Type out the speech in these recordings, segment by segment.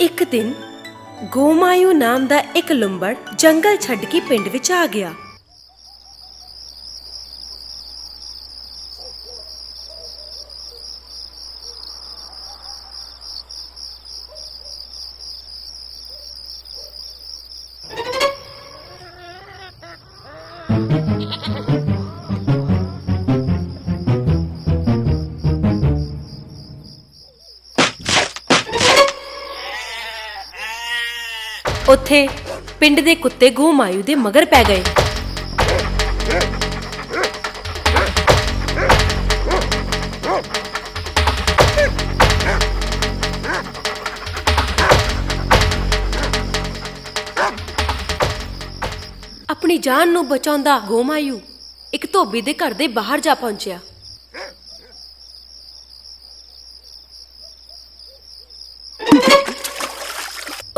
ਇੱਕ ਦਿਨ ਗੋਮਾਯੂ ਨਾਮ ਦਾ ਇੱਕ ਲੰਬੜ ਜੰਗਲ ਛੱਡ ਕੇ ਪਿੰਡ ਵਿੱਚ ਆ ਗਿਆ। ਉੱਥੇ ਪਿੰਡ ਦੇ ਕੁੱਤੇ ਗੋਮਾਯੂ ਦੇ ਮਗਰ ਪੈ ਗਏ। ਆਪਣੀ ਜਾਨ ਨੂੰ ਬਚਾਉਂਦਾ ਗੋਮਾਯੂ ਇੱਕ ਧੋਬੀ ਦੇ ਘਰ ਦੇ ਬਾਹਰ ਜਾ ਪਹੁੰਚਿਆ।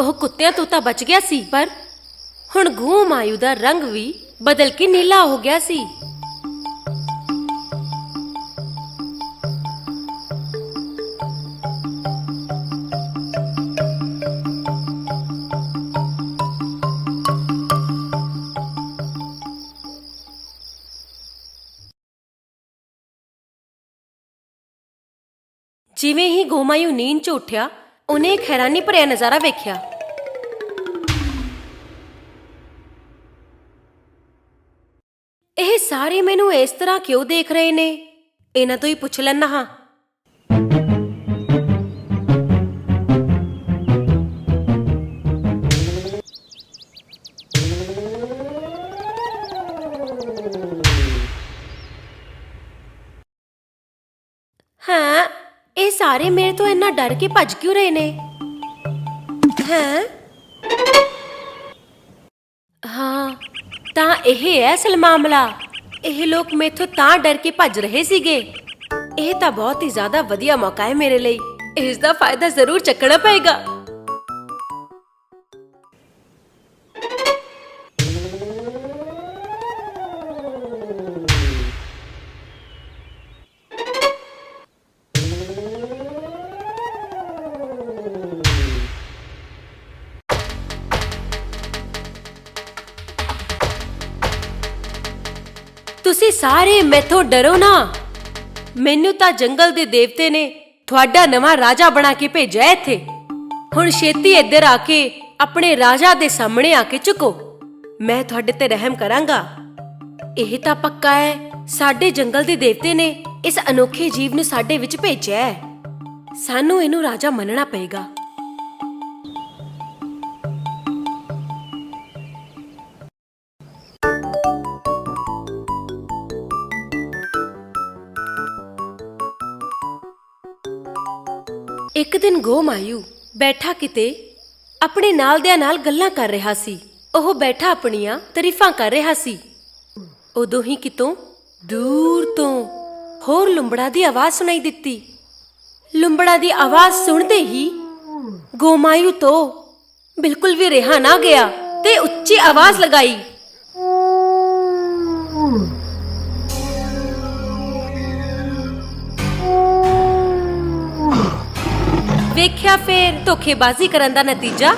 ਉਹ ਕੁੱਤਿਆਂ ਤੋਂ ਤਾਂ ਬਚ ਗਿਆ ਸੀ, ਪਰ ਹੁਣ ਗੋਮਾਯੂ ਦਾ ਰੰਗ ਵੀ ਬਦਲ ਕੇ ਨੀਲਾ ਹੋ ਗਿਆ ਸੀ। ਜਿਵੇਂ ਹੀ ਗੋਮਾਯੂ ਨੀਂਦ 'ਚ ਉੱਠਿਆ, ਉਹਨੇ ਇੱਕ ਹੈਰਾਨੀ ਭਰਿਆ ਨਜ਼ਾਰਾ ਵੇਖਿਆ। ਸਾਰੇ ਮੈਨੂੰ ਇਸ ਤਰ੍ਹਾਂ ਕਿਉਂ ਦੇਖ ਰਹੇ ਨੇ? ਇਹਨਾਂ ਤੋਂ ਹੀ ਪੁੱਛ ਲੈਣਾ ਹਾਂ। ਹਾਂ, ਇਹ ਸਾਰੇ ਮੇਰੇ ਤੋਂ ਇੰਨਾ ਡਰ ਕੇ ਭੱਜ ਕਿਉਂ ਰਹੇ ਨੇ? ਹਾਂ? ਹਾਂ, ਤਾਂ ਇਹ ਹੈ ਅਸਲ ਮਾਮਲਾ। ਇਹ ਲੋਕ ਮੇਥੋਂ ਤਾਂ ਡਰ ਕੇ ਭੱਜ ਰਹੇ ਸੀਗੇ। ਇਹ ਤਾਂ ਬਹੁਤ ਹੀ ਜ਼ਿਆਦਾ ਵਧੀਆ ਮੌਕਾ ਹੈ ਮੇਰੇ ਲਈ। ਇਸ ਦਾ ਫਾਇਦਾ ਜ਼ਰੂਰ ਚੱਕਣਾ ਪਏਗਾ। ਤੁਸੀਂ ਸਾਰੇ ਮੈਥੋਂ ਡਰੋ ਨਾ। ਮੈਨੂੰ ਤਾਂ ਜੰਗਲ ਦੇ ਦੇਵਤੇ ਨੇ ਤੁਹਾਡਾ ਨਵਾਂ ਰਾਜਾ ਬਣਾ ਕੇ ਭੇਜਿਆ ਇੱਥੇ। ਹੁਣ ਛੇਤੀ ਇੱਧਰ ਆ ਕੇ ਆਪਣੇ ਰਾਜਾ ਦੇ ਸਾਹਮਣੇ ਆ ਕੇ ਝੁਕੋ। ਮੈਂ ਤੁਹਾਡੇ ਤੇ ਰਹਿਮ ਕਰਾਂਗਾ। ਇਹ ਤਾਂ ਪੱਕਾ ਹੈ, ਸਾਡੇ ਜੰਗਲ ਦੇ ਦੇਵਤੇ ਨੇ ਇਸ ਅਨੋਖੇ ਜੀਵ ਨੂੰ ਸਾਡੇ ਵਿੱਚ ਭੇਜਿਆ ਹੈ। ਸਾਨੂੰ ਇਹਨੂੰ ਰਾਜਾ ਮੰਨਣਾ ਪਏਗਾ। ਇੱਕ ਦਿਨ ਗੋਮਾਯੂ ਬੈਠਾ ਕਿਤੇ, ਆਪਣੇ ਨਾਲਦਿਆਂ ਨਾਲ ਗੱਲਾਂ ਕਰ ਰਿਹਾ ਸੀ। ਉਹ ਬੈਠਾ ਆਪਣੀਆਂ ਤਾਰੀਫਾਂ ਕਰ ਰਿਹਾ ਸੀ। ਉਦੋਂ ਹੀ ਕਿਤੋਂ ਦੂਰ ਤੋਂ ਹੋਰ ਲੰਬੜਾ ਦੀ ਆਵਾਜ਼ ਸੁਣਾਈ ਦਿੱਤੀ। ਲੰਬੜਾ ਦੀ ਆਵਾਜ਼ ਸੁਣਦੇ ਹੀ ਗੋਮਾਯੂ ਤੋਂ ਬਿਲਕੁਲ ਵੀ ਰਿਹਾ ਨਾ ਗਿਆ ਤੇ ਉੱਚੀ ਆਵਾਜ਼ ਲਗਾਈ। ਦੇਖਿਆ ਫੇਰ ਧੋਖੇਬਾਜ਼ੀ ਕਰਨ ਦਾ ਨਤੀਜਾ?